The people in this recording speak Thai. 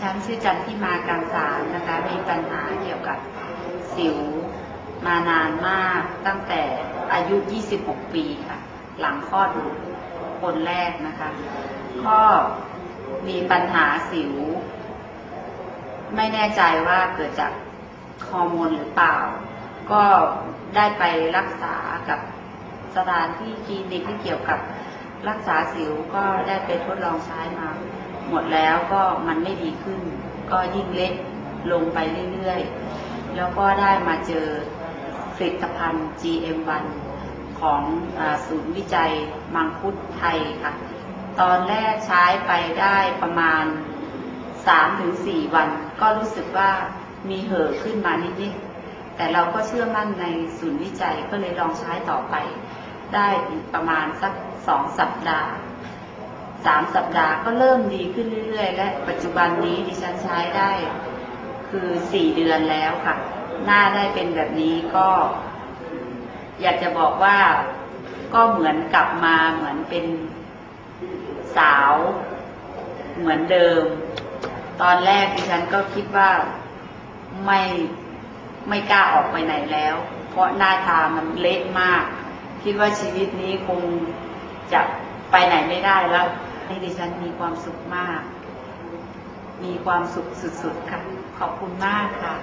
ฉันชื่อจันทิมาการสารนะคะ มีปัญหาเกี่ยวกับสิวมานานมากตั้งแต่อายุ 26 ปีค่ะ หลังคลอดบุตรคนแรกนะคะ ก็มีปัญหาสิว ไม่แน่ใจว่าเกิดจากฮอร์โมนหรือเปล่า ก็ได้ไปรักษากับสถานที่คลินิกที่เกี่ยวกับ รักษาสิวก็ได้ไปทดลองใช้มา หมดแล้วก็มันไม่ดีขึ้น ก็ยิ่งเล็กลงไปเรื่อยๆ แล้วก็ได้มาเจอผลิตภัณฑ์ GM1 ของอศูนย์วิจัยมังคุดไทยค่ะ ตอนแรกใช้ไปได้ประมาณ 3-4 วัน ก็รู้สึกว่ามีเห่อะขึ้นมานิดๆแต่เราก็เชื่อมั่นในศูนย์วิจัยก็เลยลองใช้ต่อไป ได้อีกประมาณสักสองสัปดาห์สามสัปดาห์ก็เริ่มดีขึ้นเรื่อยๆ และปัจจุบันนี้ดิฉันใช้ได้คือสี่เดือนแล้วค่ะ หน้าได้เป็นแบบนี้ก็ อยากจะบอกว่าก็เหมือนกลับมาเหมือนเป็นสาว เหมือนเดิม ตอนแรกดิฉันก็คิดว่าไม่ไม่กล้าออกไปไหนแล้ว เพราะหน้าตามันเละมาก คิดว่าชีวิตนี้คงจะไปไหนไม่ได้แล้วให้ดิฉันมีความสุขมาก มีความสุขสุดๆค่ะ ขอบคุณมากค่ะ